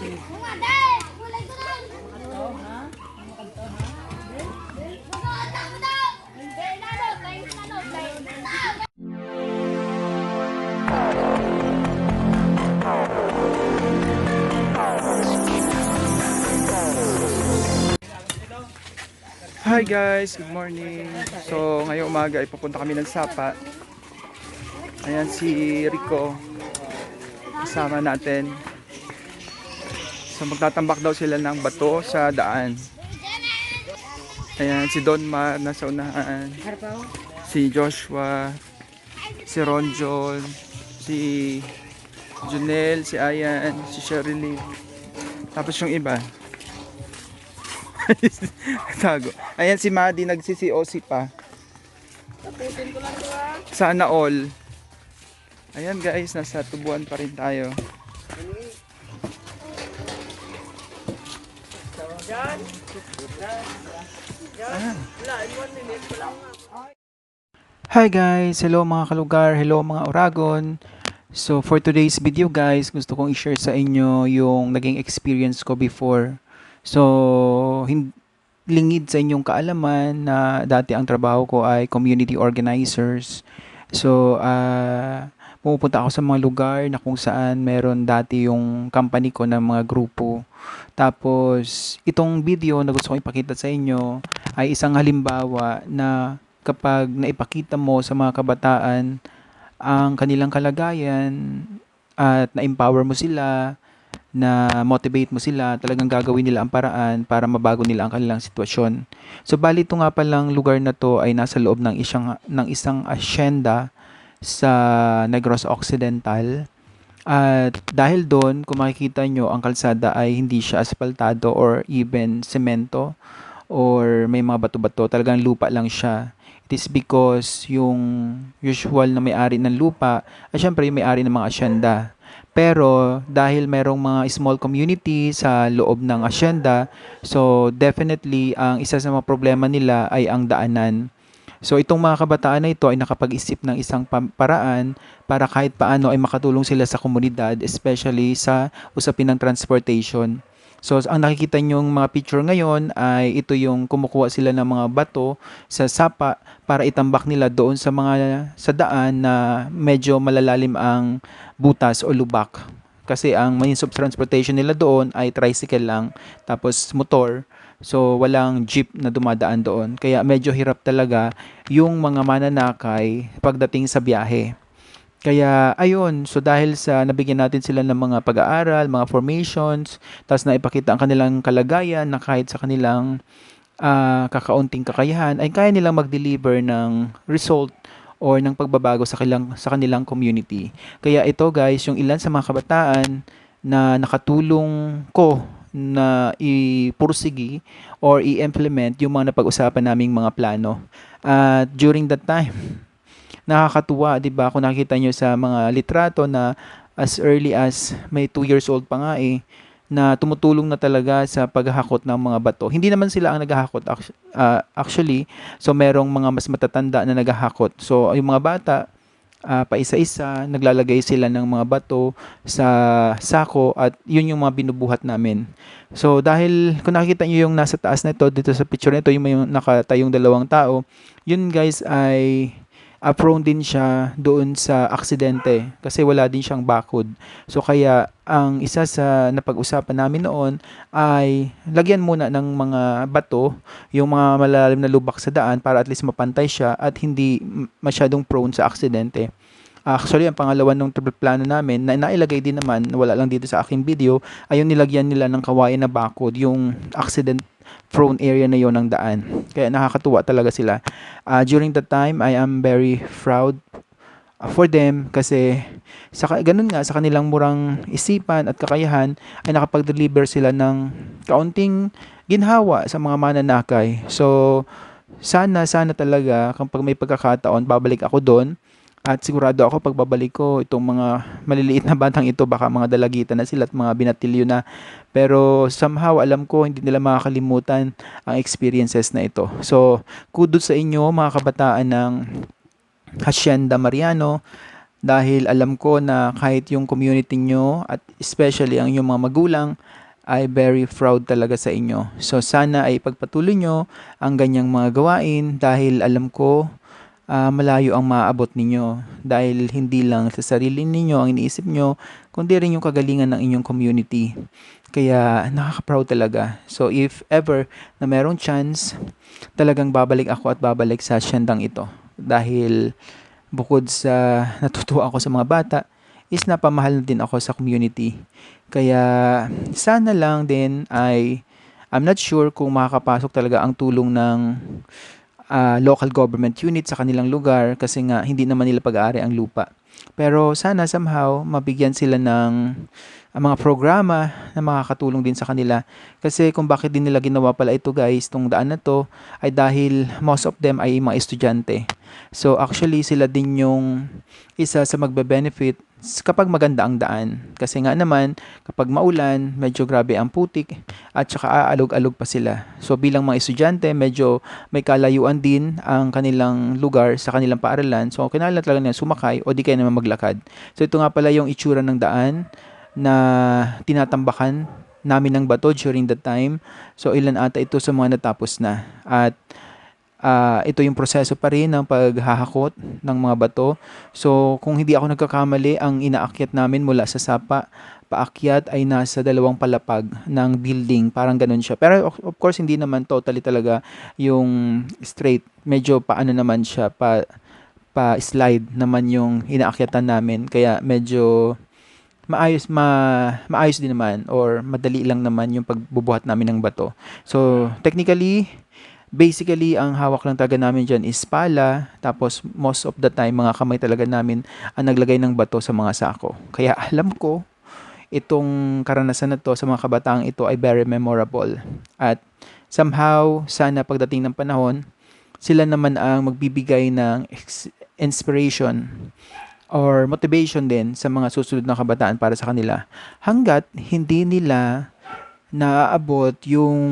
Hi guys, good morning. So ngayong umaga ay pupunta kami ng Sapa. Ayan si Rico. Kasama natin. So magtatambak daw sila ng bato sa daan. Ayan si Don Mar nasa unahan. Si Joshua. Si Ronjol. Si Junel, si Ayan, si Sherilyn. Tapos yung iba. Tago. Ayan si Madi nagsisi-OC pa. Sana all. Ayan guys, nasa tubuan pa rin tayo. Ah. Hi guys, hello mga kalugar, hello mga oragon. So for today's video guys, gusto kong i-share sa inyo yung naging experience ko before. So, hin- lingid sa inyong kaalaman na dati ang trabaho ko ay community organizers. So, ah pumupunta ako sa mga lugar na kung saan meron dati yung company ko ng mga grupo. Tapos, itong video na gusto kong ipakita sa inyo ay isang halimbawa na kapag naipakita mo sa mga kabataan ang kanilang kalagayan at na-empower mo sila, na motivate mo sila, talagang gagawin nila ang paraan para mabago nila ang kanilang sitwasyon. So bali ito nga palang lugar na to ay nasa loob ng isang ng isang asyenda sa Negros Occidental. At dahil doon, kung makikita nyo, ang kalsada ay hindi siya asfaltado or even semento or may mga bato-bato, talagang lupa lang siya. It is because yung usual na may-ari ng lupa ay syempre yung may-ari ng mga asyenda. Pero dahil merong mga small community sa loob ng asyenda, so definitely ang isa sa mga problema nila ay ang daanan. So itong mga kabataan na ito ay nakapag-isip ng isang paraan para kahit paano ay makatulong sila sa komunidad, especially sa usapin ng transportation. So ang nakikita nyo mga picture ngayon ay ito yung kumukuha sila ng mga bato sa sapa para itambak nila doon sa mga sa daan na medyo malalalim ang butas o lubak. Kasi ang means of transportation nila doon ay tricycle lang, tapos motor. So walang jeep na dumadaan doon. Kaya medyo hirap talaga yung mga mananakay pagdating sa biyahe. Kaya ayun, so dahil sa nabigyan natin sila ng mga pag-aaral, mga formations, tapos na ipakita ang kanilang kalagayan na kahit sa kanilang ah, kakaunting kakayahan ay kaya nilang mag-deliver ng result or ng pagbabago sa kanilang sa kanilang community. Kaya ito guys, yung ilan sa mga kabataan na nakatulong ko na ipursigi or i-implement yung mga napag-usapan naming mga plano. At during that time, nakakatuwa, 'di ba? Kung nakita nyo sa mga litrato na as early as may 2 years old pa nga eh na tumutulong na talaga sa paghahakot ng mga bato. Hindi naman sila ang naghahakot ah, actually. So merong mga mas matatanda na naghahakot. So yung mga bata ah, paisa-isa, naglalagay sila ng mga bato sa sako at yun yung mga binubuhat namin. So dahil kung nakikita niyo yung nasa taas na ito, dito sa picture na ito, yung may nakatayong dalawang tao, yun guys ay uh, prone din siya doon sa aksidente kasi wala din siyang bakod. So kaya ang isa sa napag-usapan namin noon ay lagyan muna ng mga bato yung mga malalim na lubak sa daan para at least mapantay siya at hindi masyadong prone sa aksidente. Actually, ang pangalawa ng triple plano namin na nailagay din naman, wala lang dito sa aking video, ay yung nilagyan nila ng kawayan na bakod, yung accident prone area na yon ng daan. Kaya nakakatuwa talaga sila. Uh, during that time, I am very proud uh, for them kasi sa ganun nga sa kanilang murang isipan at kakayahan ay nakapag-deliver sila ng kaunting ginhawa sa mga mananakay. So sana sana talaga kapag may pagkakataon babalik ako doon at sigurado ako pag babalik ko itong mga maliliit na batang ito baka mga dalagitan na sila at mga binatilyo na pero somehow alam ko hindi nila makakalimutan ang experiences na ito. So kudos sa inyo mga kabataan ng Hacienda Mariano dahil alam ko na kahit yung community nyo at especially ang inyong mga magulang ay very proud talaga sa inyo. So sana ay pagpatuloy nyo ang ganyang mga gawain dahil alam ko ah, malayo ang maaabot ninyo dahil hindi lang sa sarili ninyo ang iniisip nyo kundi rin yung kagalingan ng inyong community. Kaya nakaka-proud talaga. So if ever na merong chance, talagang babalik ako at babalik sa siyandang ito. Dahil bukod sa natutuwa ako sa mga bata, is napamahal na din ako sa community. Kaya sana lang din ay I'm not sure kung makakapasok talaga ang tulong ng ah, local government unit sa kanilang lugar kasi nga hindi naman nila pag-aari ang lupa. Pero sana somehow mabigyan sila ng ang mga programa na makakatulong din sa kanila. Kasi kung bakit din nila ginawa pala ito guys, tong daan na to, ay dahil most of them ay mga estudyante. So actually sila din yung isa sa magbe-benefit kapag maganda ang daan. Kasi nga naman, kapag maulan, medyo grabe ang putik at saka aalog-alog pa sila. So bilang mga estudyante, medyo may kalayuan din ang kanilang lugar sa kanilang paaralan. So kailangan talaga nila sumakay o di kaya naman maglakad. So ito nga pala yung itsura ng daan na tinatambakan namin ng bato during that time. So ilan ata ito sa mga natapos na. At ah, ito yung proseso pa rin ng paghahakot ng mga bato. So kung hindi ako nagkakamali, ang inaakyat namin mula sa sapa paakyat ay nasa dalawang palapag ng building. Parang ganun siya. Pero of course, hindi naman totally talaga yung straight. Medyo paano naman siya, pa, pa slide naman yung inaakyatan namin. Kaya medyo maayos ma maayos din naman or madali lang naman yung pagbubuhat namin ng bato. So, technically, basically ang hawak lang talaga namin diyan is pala, tapos most of the time mga kamay talaga namin ang naglagay ng bato sa mga sako. Kaya alam ko itong karanasan na to sa mga kabataang ito ay very memorable. At somehow, sana pagdating ng panahon, sila naman ang magbibigay ng inspiration or motivation din sa mga susunod na kabataan para sa kanila hanggat hindi nila naaabot yung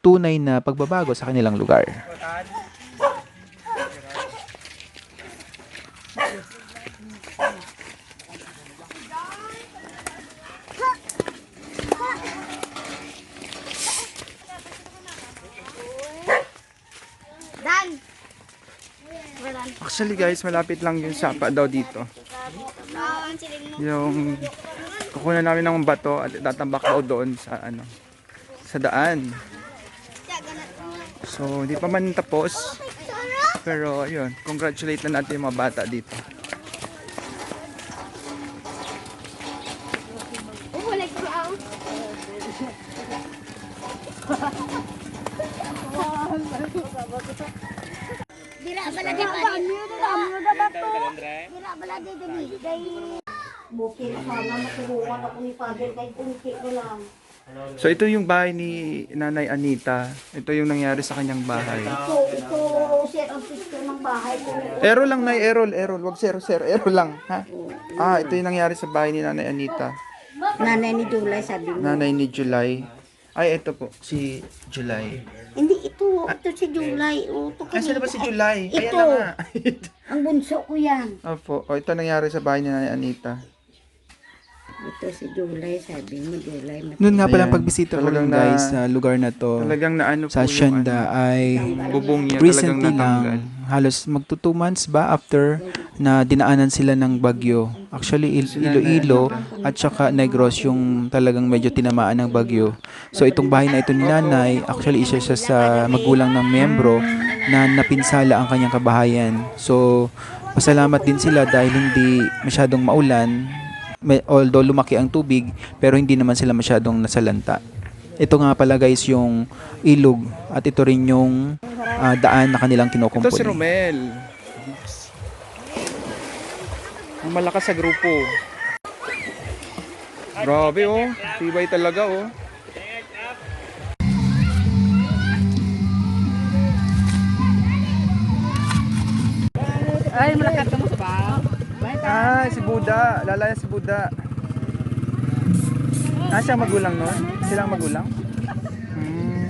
tunay na pagbabago sa kanilang lugar. Actually guys, malapit lang yung sapa daw dito. Yung kukunan namin ng bato at tatambak daw doon sa ano sa daan. So, hindi pa man tapos. Pero ayun, congratulate na natin yung mga bata dito. Oh. Dira bala di pa. Dira bala di di di. Bukit sana matulungan ako ni Father kay kunti ko lang. So ito yung bahay ni Nanay Anita. Ito yung nangyari sa kanyang bahay. Ito, ito, sir, ang picture ng bahay ko. Errol lang, Nay. Errol, Errol. Wag zero, zero. Errol lang. Ha? Ah, ito yung nangyari sa bahay ni Nanay Anita. Nanay ni July sabi mo. Nanay ni July. Ay, ito po. Si July. Hindi, ito, ito si July. O, ito Asan na ba si July? Ayan Ito. na nga. Ang bunso ko yan. Opo. O, ito nangyari sa bahay ni Nanay Anita. Ito si July, sabi mo July. mat- Noon nga pala Ayan. pagbisita ko Talagang rin guys na- sa lugar na to Talagang naano po sa Shanda ay ano, bubong niya talagang recently natanggal. lang halos magto two months ba after na dinaanan sila ng bagyo. Actually Il- Iloilo at saka Negros yung talagang medyo tinamaan ng bagyo. So itong bahay na ito ni Nanay, actually isa siya sa magulang ng membro na napinsala ang kanyang kabahayan. So pasalamat din sila dahil hindi masyadong maulan. May- although lumaki ang tubig, pero hindi naman sila masyadong nasalanta. Ito nga pala guys yung ilog at ito rin yung ah, daan na kanilang Ito si kinukumpuni. Romel. Ang malakas sa grupo. Grabe oh. Tibay talaga oh. Ay, malakat ka mo sa baw. Ah, si Buda. Lalaya si Buda. Ah, siya ang magulang nun? Silang magulang? Hmm.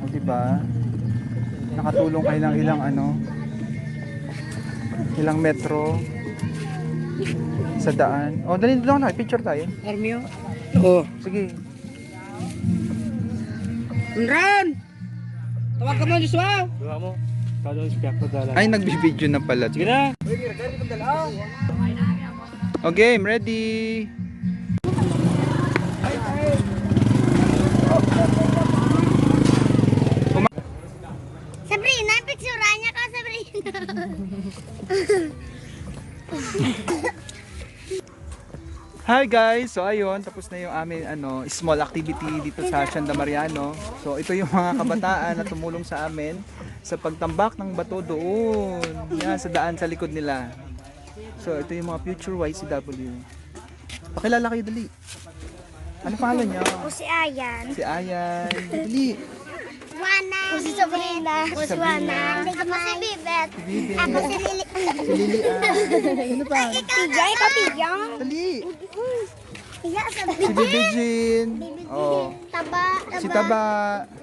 O, diba? Nakatulong kayo ng ilang ano. Ilang metro sa daan. Oh, dali doon na, picture tayo. Armio? Oo. Sige. Unran! Tawag ka mo, Joshua! Dua mo. Ay, nagbibideo na pala. Sige na. Okay, I'm ready. Sabrina, picturean niya ka, Sabrina. Hi guys! So ayun, tapos na yung amin ano, small activity dito sa Sianda Mariano. So ito yung mga kabataan na tumulong sa amin sa pagtambak ng bato doon. Yan, sa daan sa likod nila. So ito yung mga future YCW. Pakilala kayo dali. Ano pangalan niyo? O si Ayan. Si Ayan. Dali. Wana. O si Sabrina. O si Wana. Ako si Bibet. Ako si Lili. Si Lilian. Ano pa? Pija, ikaw Pijang. Dali. Si. Bibi Jean. Oh. Taba. Si Taba.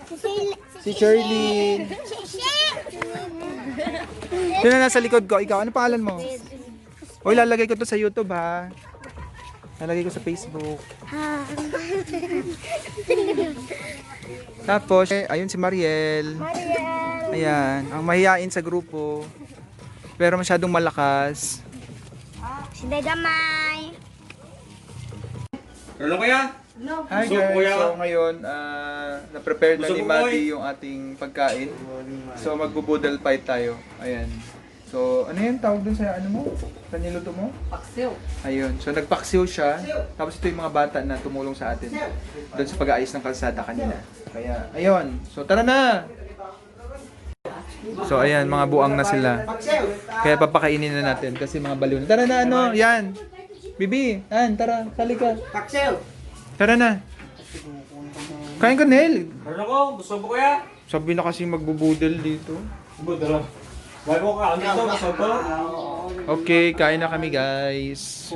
Si Si Shirley. Si Sino na nasa likod ko? Ikaw, ano pangalan mo? O, lalagay ko to sa YouTube ha. Lalagay ko sa Facebook. Tapos, eh, ayun si Mariel. Mariel. Ayan, ang mahihain sa grupo. Pero masyadong malakas. Si Dagamay. Ano kaya? Hi Busog, guys, kuya. so ngayon, ah, na-prepare na ni Maddie yung ating pagkain. So magbubudal fight tayo. Ayan. So, ano yan tawag dun sa ano mo? Sa niluto mo? Paksiw. Ayun. So nagpaksiw siya. Tapos ito yung mga bata na tumulong sa atin doon sa pag-aayos ng kalsada kanina. Kaya, ayun. So tara na! So ayan, mga buang na sila. Kaya papakainin na natin kasi mga baliw na. Tara na ano, yan. Bibi, yan, tara, sali ka. Paksiw! Tara na. Kain ka, Nel. Ano ko? Busog ko kaya? Sabi na kasi magbubudel dito. Budala. Why mo ka? Ano to? Busog ko? Okay, kain na kami guys.